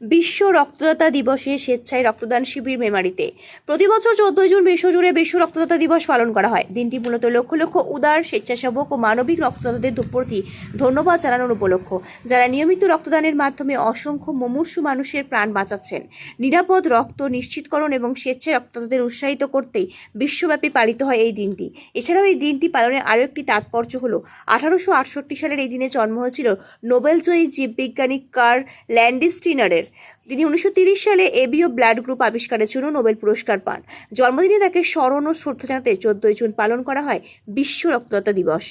বিশ্ব রক্তদাতা দিবসে স্বেচ্ছায় রক্তদান শিবির মেমারিতে। প্রতি বছর চোদ্দই জুন বিশ্বজুড়ে বিশ্ব রক্তদাতা দিবস পালন করা হয়। দিনটি মূলত লক্ষ লক্ষ উদার, স্বেচ্ছাসেবক ও মানবিক রক্তদাতাদের প্রতি ধন্যবাদ জানানোর উপলক্ষ, যারা নিয়মিত রক্তদানের মাধ্যমে অসংখ্য মুমূর্ষু মানুষের প্রাণ বাঁচাচ্ছেন। নিরাপদ রক্ত নিশ্চিতকরণ এবং স্বেচ্ছায় রক্তদাতাদের উৎসাহিত করতেই বিশ্বব্যাপী পালিত হয় এই দিনটি। এছাড়াও এই দিনটি পালনের আরও একটি তাৎপর্য হল, আঠারোশো আটষট্টি সালের এই দিনে জন্ম হয়েছিল নোবেলজয়ী জীববিজ্ঞানী কার ল্যান্ডিস্টিনারের। তিনি উনিশশো সালে এবিও ব্লাড গ্রুপ আবিষ্কারের জন্য নোবেল পুরস্কার পান। জন্মদিনে তাকে স্মরণ ও শ্রদ্ধা জানাতে চোদ্দই জুন পালন করা হয় বিশ্ব রক্তদাতা দিবস।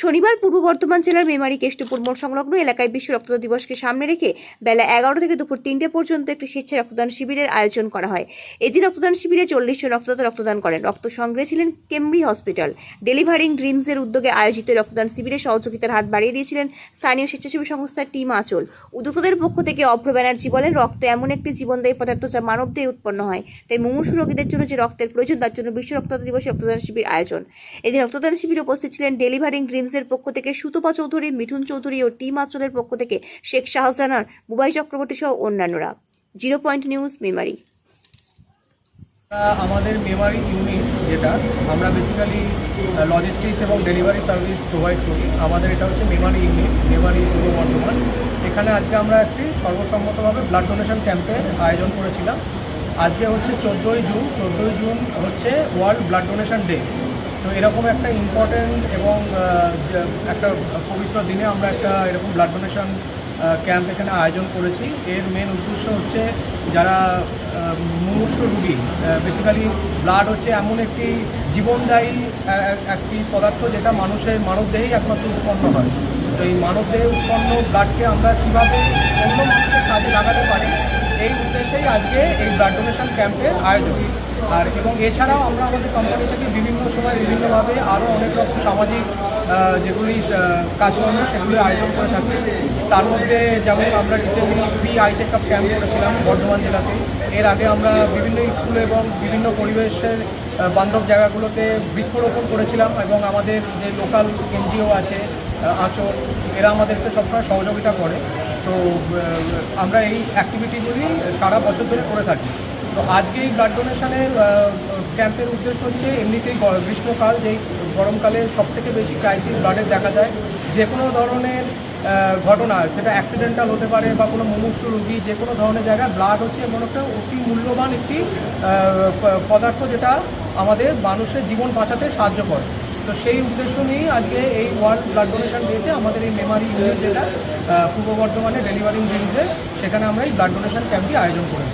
শনিবার পূর্ব বর্ধমান জেলার মেমারি কেষ্টপুর মোড় সংলগ্ন এলাকায় বিশ্ব রক্তদাতা দিবসকে সামনে রেখে বেলা এগারো থেকে দুপুর তিনটে পর্যন্ত একটি স্বেচ্ছা রক্তদান শিবিরের আয়োজন করা হয়। এদিন রক্তদান শিবিরে চল্লিশ জন রক্তদাতা রক্তদান করেন। রক্ত সংগ্রহে ছিলেন কেমব্রি হসপিটাল। ডেলিভারিং ড্রিমসের উদ্যোগে আয়োজিত রক্তদান শিবিরে সহযোগিতার হাত বাড়িয়ে দিয়েছিলেন স্থানীয় স্বেচ্ছাসেবী সংস্থার টিম আঁচল। উদ্যোক্তাদের পক্ষ থেকে অভ্র ব্যানার্জি বলেন রক্ত এমন একটি জীবনদায়ী পদার্থ যা মানব দেহে উৎপন্ন হয়। তাই মুমূর্ষু রোগীদের জন্য যে রক্তের প্রয়োজন, তার জন্য বিশ্ব রক্তদান দিবসে রক্তদান শিবির আয়োজন। এদিন রক্তদান শিবিরে উপস্থিত ছিলেন ডেলিভারিং ড্রিমসের পক্ষ থেকে সুতপা চৌধুরী, মিঠুন চৌধুরী ও টিম আচলের পক্ষ থেকে শেখ শাহজানার মুবাই চক্রবর্তী সহ অন্যান্যরা। Zero point news, Memari. আমাদের মেমারি ইউনিট যেটা, আমরা বেসিক্যালি লজিস্টিক্স এবং ডেলিভারি সার্ভিস প্রোভাইড করি। আমাদের এটা হচ্ছে মেমারি ইউনিট মেমারি পূর্ব বর্ধমান। এখানে আজকে আমরা একটি সর্বসম্মতভাবে ব্লাড ডোনেশন ক্যাম্পের আয়োজন করেছিলাম। আজকে হচ্ছে চোদ্দোই জুন চোদ্দোই জুন হচ্ছে ওয়ার্ল্ড ব্লাড ডোনেশন ডে তো এরকম একটা ইম্পর্টেন্ট এবং একটা পবিত্র দিনে আমরা একটা এরকম ব্লাড ডোনেশন ক্যাম্প এখানে আয়োজন করেছি। এর মেন উদ্দেশ্য হচ্ছে যারা মুমূর্ষু রুগী বেসিক্যালি ব্লাড হচ্ছে এমন একটি জীবনদায়ী একটি পদার্থ যেটা মানুষের মানবদেহেই একমাত্র উৎপন্ন হয়। তো এই মানবদেহে উৎপন্ন ব্লাডকে আমরা কীভাবে অন্য মানুষের কাজে লাগাতে পারি, এই উদ্দেশ্যেই আজকে এই ব্লাড ডোনেশন ক্যাম্পের আয়োজন। আর এবং এছাড়াও আমরা আমাদের কোম্পানি থেকে বিভিন্ন সময় বিভিন্নভাবে আরও অনেক রকম সামাজিক যেগুলি কাজকর্ম সেগুলি আয়োজন করে থাকি। তার মধ্যে যেমন আমরা recently free eye check up camp করেছিলাম বর্ধমান জেলাতে। এর আগে আমরা বিভিন্ন স্কুল এবং বিভিন্ন পরিবেশের বান্ধব জায়গাগুলোতে বৃক্ষরোপণ করেছিলাম এবং আমাদের যে লোকাল এনজিও আছে আঁচল, এরা আমাদেরকে সবসময় সহযোগিতা করে। তো আমরা এই অ্যাক্টিভিটিগুলি সারা বছর ধরে করে থাকি। তো আজকে এই ব্লাড ডোনেশনের ক্যাম্পের উদ্দেশ্য হচ্ছে এমনিতেই গ্রীষ্মকাল, যেই গরমকালে সব থেকে বেশি ক্রাইসিস ব্লাডের দেখা যায়, যে কোনো ধরনের ঘটনা, সেটা অ্যাক্সিডেন্টাল হতে পারে বা কোনো মুমূর্ষু রোগী যে কোনো ধরনের জায়গায় ব্লাড হচ্ছে এমন একটা অতি মূল্যবান একটি পদার্থ যেটা আমাদের মানুষের জীবন বাঁচাতে সাহায্য করে। তো সেই উদ্দেশ্য নিয়েই আজকে এই ওয়ার্ল্ড ব্লাড ডোনেশন ডেতে আমাদের এই মেমারি ইউনিট যেটা পূর্ব বর্ধমানে ডেলিভারিং ড্রিমসে সেখানে আমরা এই ব্লাড ডোনেশন ক্যাম্পটি আয়োজন করেছি।